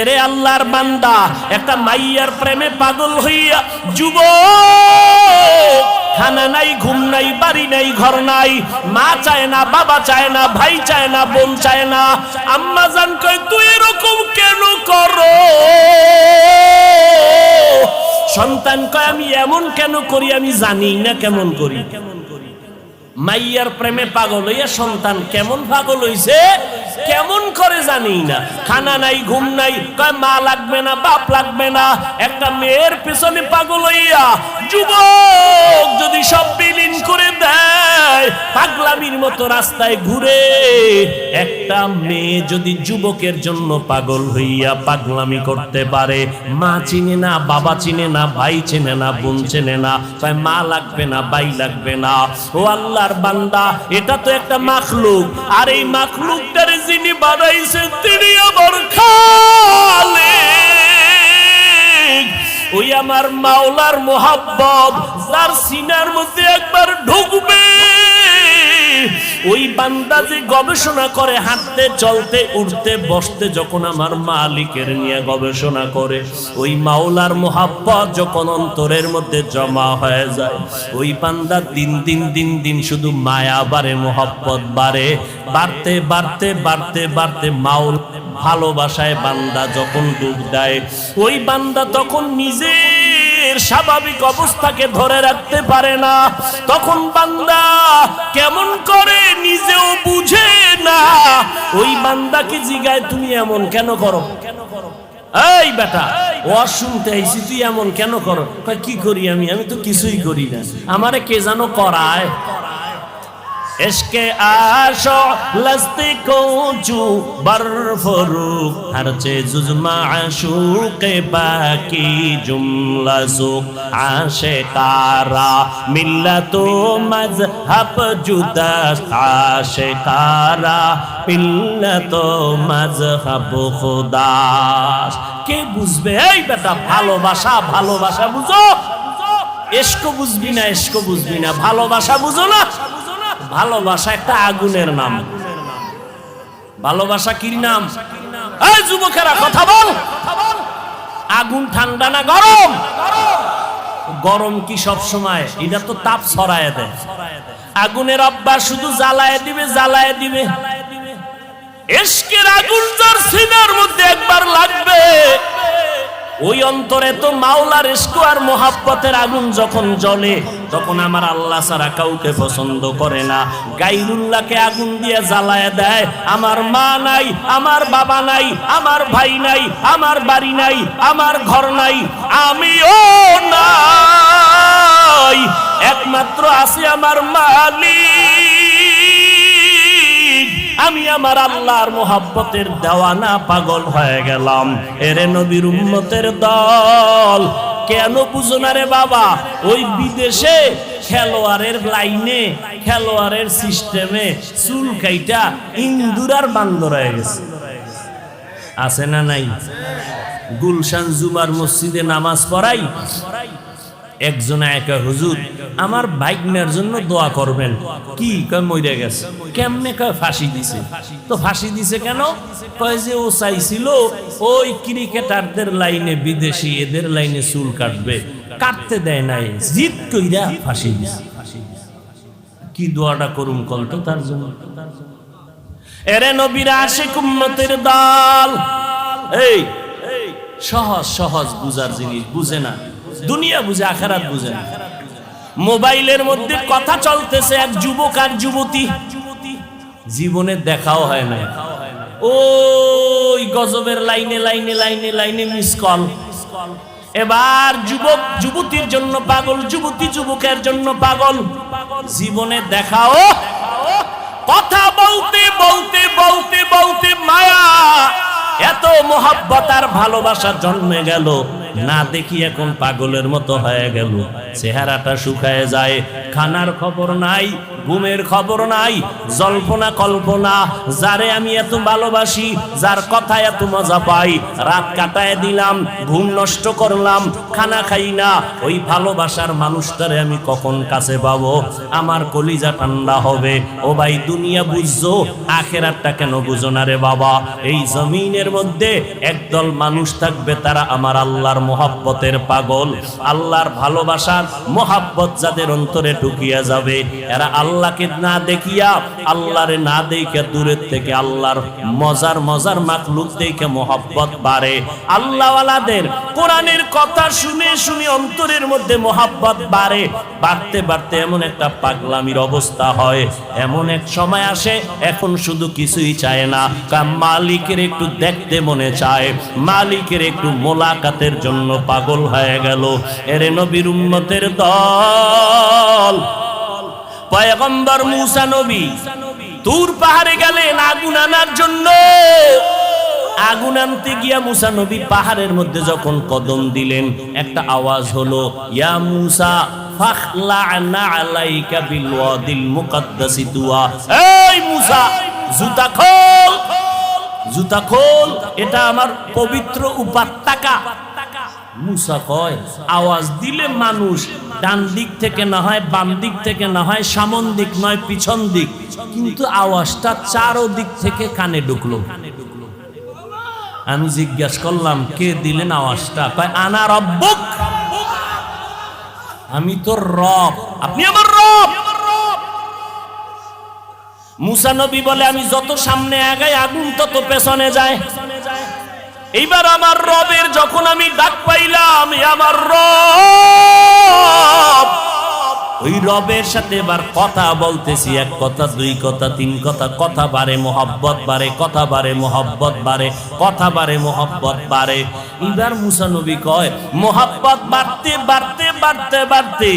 এরে আল্লাহর বান্দা, একটা মাইয়ার প্রেমে পাগল হইয়া যুব। খানা নাই, ঘুম নাই, বাড়ি নাই, ঘর নাই, মা চায় না, বাবা চায় না, ভাই চায় না, বোন চায় না। আম্মা জান কয়, তুই এরকম কেন করো? সন্তান কয়, আমি এমন কেন করি, আমি জানি না কেমন করি? মাইয়ার প্রেমে পাগল হইয়া সন্তান কেমন পাগল হইছে? কেমন করে জানি না। খানা নাই, ঘুম নাই, কয় মা লাগবে না, বাপ লাগবে না। একটা মেয়ের পেছনে পাগল হইয়া যুবক যদি সব বিলীন করে দেয় পাগলামির মতো রাস্তায় ঘুরে একটা মেয়ে যদি যুবকের জন্য পাগল হইয়া পাগলামি করতে পারে, মা চিনে না, বাবা চিনে না, ভাই চিনে না, বোন চেনে না, কয় মা লাগবে না, ভাই লাগবে না। ও আল্লাহর বান্দা, এটা তো একটা মাখলুক। আর এই মাখলুকটার যিনি বানাইছেন, তিনি আমার খালে ওই আমার মাওলার মোহাব্বত, যার সিনার মধ্যে একবার ঢুকবে। ওই বান্দা যে গবেষণা করে, হাঁটতে, চলতে, উঠতে, বসতে, যখন আমার মালিকের নিয়ে গবেষণা করে, ওই মাওলার মোহাব্বত যখন অন্তরের মধ্যে জমা হয়ে যায়, ওই বান্দা দিন দিন দিন দিন শুধু মায়া বাড়ে, মোহাব্বত বাড়ে। বাড়তে বাড়তে বাড়তে বাড়তে মাউল ভালোবাসায় বান্দা যখন ডুব দেয়, ওই বান্দা তখন নিজের স্বাভাবিক অবস্থাকে ধরে রাখতে পারে না। তখন বান্দা কেমন করে নিজেও বুঝে না। ওই বান্দাকে জিগায়, তুমি এমন কেন করো? এই বেটা ও শুনতে আইসি তুই এমন কেন করো? কি করি আমি? আমি তো কিছুই করি না। আমারে কে যেন করায়? এসকে আশো লস্তি কোচু বরফরুক হর চে জুজমা আশুকে বাকি জুমলা সুক আশে কারা মিল্লাতো মজহব জুদা, আশে কারা মিল্লাতো মজহব খুদাস কে বুঝবে? এই বেটা ভালোবাসা ভালোবাসা বুঝো? এসকো বুঝবি না, এসকো বুঝবি না, ভালোবাসা বুঝো না? ভালোবাসা একটা আগুনের নাম। ভালোবাসা কি নাম? যুবকেরা, কথা বল। আগুন ঠান্ডা না গরম? গরম কি সব সময়? এটা তো তাপ ছড়ায় দেয়। আগুনের অভ্যাস শুধু জ্বালায় দিবে জ্বালায় দিবে। এসকের আগুন যার সিনার মধ্যে একবার লাগবে। ওই অন্তরে তো মাওলার ইস্কো আর মোহাব্বতের আগুন যখন জ্বলে, তখন আমার আল্লাহ ছাড়া কাউকে পছন্দ করে না। গাইরুল্লাহকে আগুন দিয়ে জ্বালায় দেয়, আমার মা নাই, আমার বাবা নাই, আমার ভাই নাই, আমার বাড়ি নাই, আমার ঘর নাই, আমিও নাই। একমাত্র আছে আমার মালিক। আমি আমার আল্লাহর মোহাব্বতের দেওয়ানা পাগল হয়ে গেলাম। এরে নবীর উম্মতের দল, কেন বুঝো না রে বাবা? ওই বিদেশে খেলোয়াড়ের লাইনে, খেলোয়াড়ের সিস্টেমে চুল কাইটা ইন্দুরার বান্ধ হয়ে গেছে। আছে না নাই? গুলশান জুমার মসজিদে নামাজ পড়াই একজনে একা, হুজুর, আমার বাইকনের জন্য দোয়া করবেন। কি কয় মরে গেছে। কেমনে কয় ফাঁসি দিছে? তো ফাঁসি দিছে কেন? কয় যে ও চাইছিল ওই ক্রিকেটারদের লাইনে বিদেশি এদের লাইনে চুল কাটবে। কাটতে দেয় নাই, জিদ কইরা ফাঁসি দিছে। কি দোয়াটা করুম কল তো তার জন্য? এরে নবীরা আসে কুম্মতের দল। এই, সহজ সহজ বুঝার জিনিস বুঝে না। দুনিয়া বুঝে, আখারাত বুঝে না। মোবাইলের মধ্যে কথা চলতেছে এক যুবক আর যুবতী। জীবনে দেখাও হয় না ওই গজবের লাইনে লাইনে লাইনে লাইনে মিস কল এবার যুবক, যুবতীর জন্য পাগল, যুবতী যুবকের জন্য পাগল। জীবনে দেখাও। কথা বলতে বলতে বলতে বলতে মায়া। এত মোহাব্বত আর ভালোবাসা জন্মে গেল। না দেখি এখন পাগলের মতো হয়ে গেল। চেহারাটা শুকায় যায়। খানার খবর নাই। ঘুমের খবর নাই, জল্পনা কল্পনা, যারে আমি এত ভালোবাসি, যার কথা এত মজা পাই। রাত কাটায় দিলাম, ঘুম নষ্ট করলাম, খানা খাই না। ওই ভালোবাসার মানুষটারে আমি কখন কাছে পাবো? আমার কলিজা ঠান্ডা হবে। ও ভাই, দুনিয়া বুঝছ? আখেরাতটা কেন বুঝো না রে বাবা? এই জমিনের মধ্যে একদল মানুষ থাকবে, তারা আমার আল্লাহর মোহাব্বতের পাগল। আল্লাহর ভালোবাসার মোহাব্বত যাদের অন্তরে ঢুকিয়া যাবে, এরা আল্লাহকে না দেখিয়া, আল্লাহরে না দেখে দূরের থেকে আল্লাহর মজার মজার মাখলুক দেখে মোহাব্বত বাড়ে। আল্লাহওয়ালাদের কোরআনের কথা শুনে শুনে অন্তরের মধ্যে মোহাব্বত বাড়ে। বাড়তে বাড়তে এমন একটা পাগলামির অবস্থা হয়। এমন এক সময় আসে, এখন শুধু কিছুই চায় না। মালিকের একটু দেখতে মনে চায়। মালিকের একটু মোলাকাতের জন্য পাগল হয়ে গেল। এরে নবীর উম্মতের দল পয়গম্বর মুসা নবী, তুর পাহাড়ে গেলেন আগুন আনার জন্য। আগুন আনতে গিয়া মুসা নবী পাহাড়ের মধ্যে যখন কদম দিলেন, একটা আওয়াজ হলো, ইয়া মুসা আলাইকা বিল ওয়াদিল মুকাদ্দাসি তুয়া এই মুসা, জুতা খোল জুতা খোল, এটা আমার পবিত্র উপত্যকা মুসা কয়, আওয়াজ দিলে মানুষ ডান দিক থেকে না হয়, বাম দিক থেকে না হয়, সামন দিক নয়, পিছন দিক। কিন্তু আওয়াজটা চারো দিক থেকে কানে ঢুকলো। আমি জিজ্ঞাসা করলাম, কে দিলেন আওয়াজটা? কয়, আনা রব্বুক। আমি তোর রব। আপনি আমার রব। মুসা নবী বলে, আমি যত সামনে আগাই, আগুন তত পেছনে যায়। এইবার আমার রবের যখন আমি ডাক পাইলাম আমার রব। ওই রবের সাথে এবার কথা বলতেছি, এক কথা, দুই কথা, তিন কথা কথা বাড়ে, মোহব্বত বাড়ে, কথা বাড়ে, মোহব্বত বাড়ে, কথা বাড়ে, মোহব্বত বাড়ে। এবার মুসা নবী কয়, মোহাব্বত বাড়তে বাড়তে বাড়তে বাড়তে,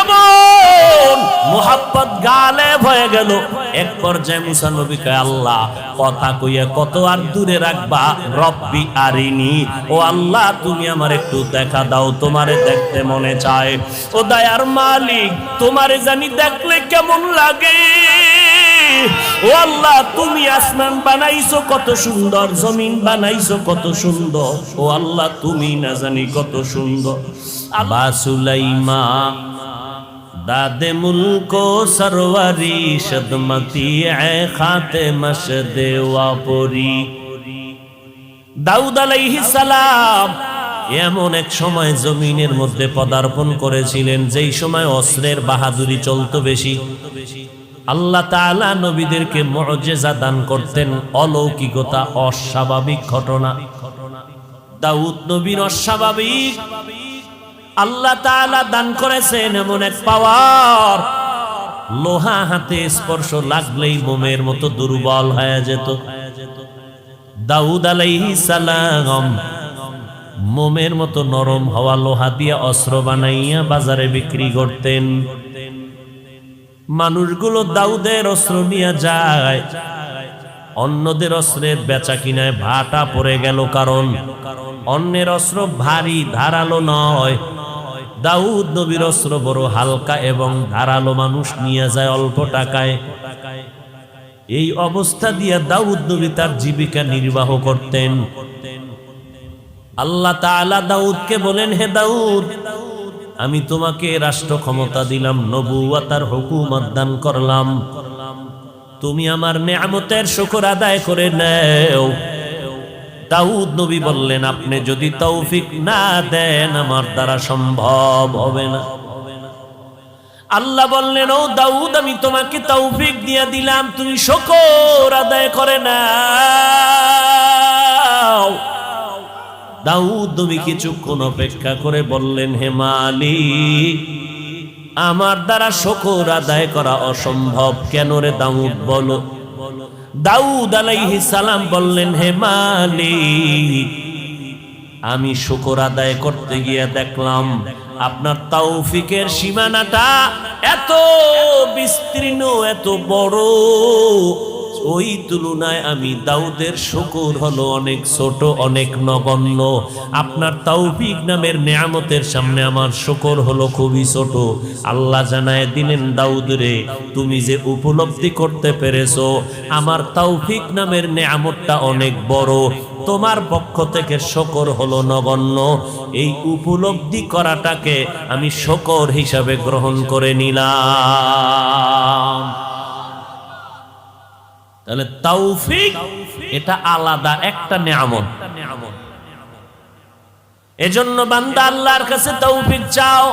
এমন মোহাব্বত গালে হয়ে গেল। এক পর্যায়ে মুসা নবী কয়, আল্লাহ, কথা কইয়া কত আর দূরে রাখবা? রব্বি আরিনি। ও আল্লাহ, তুমি আমার একটু দেখা দাও, তোমারে দেখতে মনে চায়। ও দয়ার মালিক, তোমারে জানি দেখলে কেমন লাগে। ও আল্লাহ, তুমি আসমান বানাইছো, কত সুন্দর, জমিন বানাইছো, কত সুন্দর। ও আল্লাহ, তুমি না জানি কত সুন্দর। আবা সুলাইমা দাদে মুলকো সদমতি এ খাতে মশ দেওয়া দাউদ আলাইহিস সালাম এমন এক সময় জমিনের মধ্যে পদার্পণ করেছিলেন, যেই সময় অস্ত্রের বাহাদুরি চলতো বেশি। আল্লাহ নবীদেরকে মুআজিজা দান করতেন, অলৌকিকতা অস্বাভাবিক ঘটনা। দাউদ নবীর অস্বাভাবিক আল্লাহ তাআলা দান করেছেন এমন এক পাওয়ার। লোহা হাতে স্পর্শ লাগলেই মোমের মতো দুর্বল হয়ে যেত। দাউদ আলাইহিস সালাম মোমের মতো নরম হওয়া লোহা দিয়ে অস্ত্র বানাইয়া বাজারে বিক্রি করতেন। মানুষগুলো দাউদের অস্ত্র নিয়ে যায়। অন্যদের অস্ত্রের বেচা কিনায় ভাটা পড়ে গেল কারণ অন্যের অস্ত্র ভারী, ধারালো নয়। দাউদ নবীর অস্ত্র বড় হালকা এবং ধারালো মানুষ নিয়ে যায় অল্প টাকায়। এই অবস্থা দিয়ে দাউদ নবী তার জীবিকা নির্বাহ করতেন। আল্লাহ তাআলা দাউদকে বলেন, হে দাউদ, আমি তোমাকে রাষ্ট্র ক্ষমতা দিলাম নবুয়াতার হুকুমত দান করলাম। তুমি আমার নেয়ামতের শুকর আদায় করে নেও। দাউদ নবী বললেন, আপনি যদি তৌফিক না দেন, আমার দ্বারা সম্ভব হবে না। আল্লাহ বললেন, ও দাউদ, আমি তোমাকে তৌফিক দিয়ে দিলাম, তুমি শকর আদায় করে না দাউদ নবী কিছুক্ষণ অপেক্ষা করে বললেন, হে মালিক, আমার দ্বারা শকর আদায় করা অসম্ভব। কেন রে দাউদ, বলো? দাউদ আলাইহি সালাম বললেন, হে মালিক, আমি শুকর আদায় করতে গিয়ে দেখলাম আপনার তাওফিকের সীমানাটা এত বিস্তীর্ণ, এত বড়। ওই তুলনায় আমি দাউদের শুকুর হলো অনেক ছোট, অনেক নগণ্য। আপনার তাওফিক নামের নেয়ামতের সামনে আমার শুকর হলো খুবই ছোট। আল্লাহ জানায় দিলেন দাউদ রে, তুমি যে উপলব্ধি করতে পেরেছ, আমার তৌফিক নামের নেয়ামতটা অনেক বড়। তোমার পক্ষ থেকে শকর হলো নগণ্য। এই উপলব্ধি করাটাকে আমি শকর হিসাবে গ্রহণ করে নিলাম। তাহলে তৌফিক এটা আলাদা একটা নিয়ামত। এজন্য বান্দা আল্লাহর কাছে তৌফিক চাও।